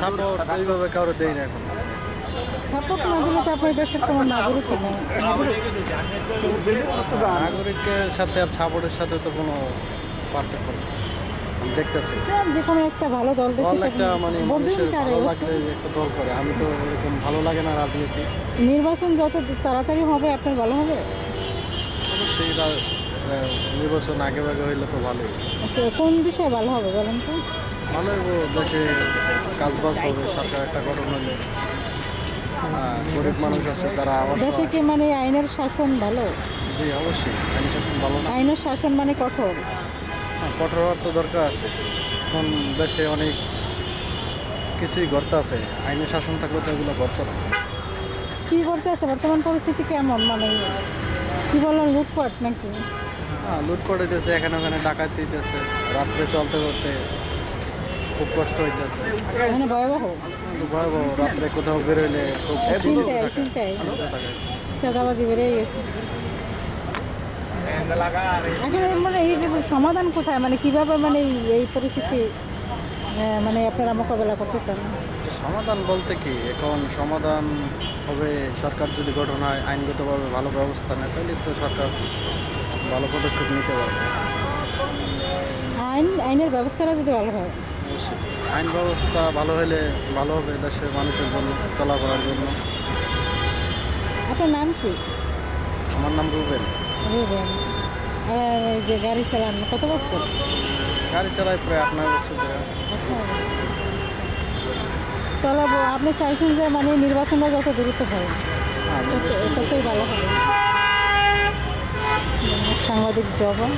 Support কারও দেয় না এখন। সাপোর্ট না দিলে তো আপনার দেশের কোনো নাগরিক নাগরিকের সাথে আর সাপোর্টের সাথে তো কোনো পার্থক্য নেই। দেখতেছি। যে কোনো একটা ভালো দল একটা মানে মানুষের ভালো। লাগলে একটা দল করে। আমি তো এরকম ভালো লাগে না রাজনীতি। নির্বাচন যত তাড়াতাড়ি হবে আপনার ভালো হবে? অবশ্যই নির্বাচন আগে ভাগে হইলে তো ভালোই। তো কোন বিষয়ে ভালো হবে বলেন তো? ভালো দেশে কাজবাজ হবে সরকার একটা গঠন হলে গরিব মানুষ আছে তারা দেশে কি মানে আইনের শাসন ভালো? জি অবশ্যই আইন শাসন ভালো না। আইনের শাসন মানে কঠোর? হ্যাঁ, কঠোর হওয়ার তো দরকার আছে। এখন দেশে অনেক কিছুই গড়তে আছে। আইনের শাসন থাকলে তো এগুলো গড়ত না। কি করতে আছে? বর্তমান পরিস্থিতি কেমন? মানে কি বলেন লুটপাট নাকি? হ্যাঁ লুট করে দিতেছে এখানে ওখানে ডাকাত দিতেছে রাত্রে চলতে করতে খুব কষ্ট হইতেছে। মানে ভয়াবহ। ভয়াবহ রাত্রে কোথাও বেরোলে খুব চাঁদাবাজি বেড়ে গেছে। মানে এই যে সমাধান কোথায় মানে কীভাবে মানে এই- পরিস্থিতি মানে আপনারা মোকাবেলা করতে চান? সমাধান বলতে কি এখন সমাধান হবে সরকার যদি গঠন হয় আইনগতভাবে ভালো ব্যবস্থা নেয় তাহলে তো সরকার ভালো পদক্ষেপ নিতে পারবে। আইন আইনের ব্যবস্থাটা যদি ভালো হয়। আইন ব্যবস্থা ভালো হলে ভালো হবে দেশের মানুষের জন্য চলাফেরার জন্য। আপনার নাম কি? আমার নাম রুবেন রুবেন আর এই যে গাড়ি চালান কত বছর? গাড়ি চালাই প্রায় আপনার বছর ধরে। চলাবো আপনি চাইছেন যে মানে নির্বাচনটা যত দ্রুত হয় হ্যাঁ, তত- ততই ভালো হবে। সাংবাদিক জবা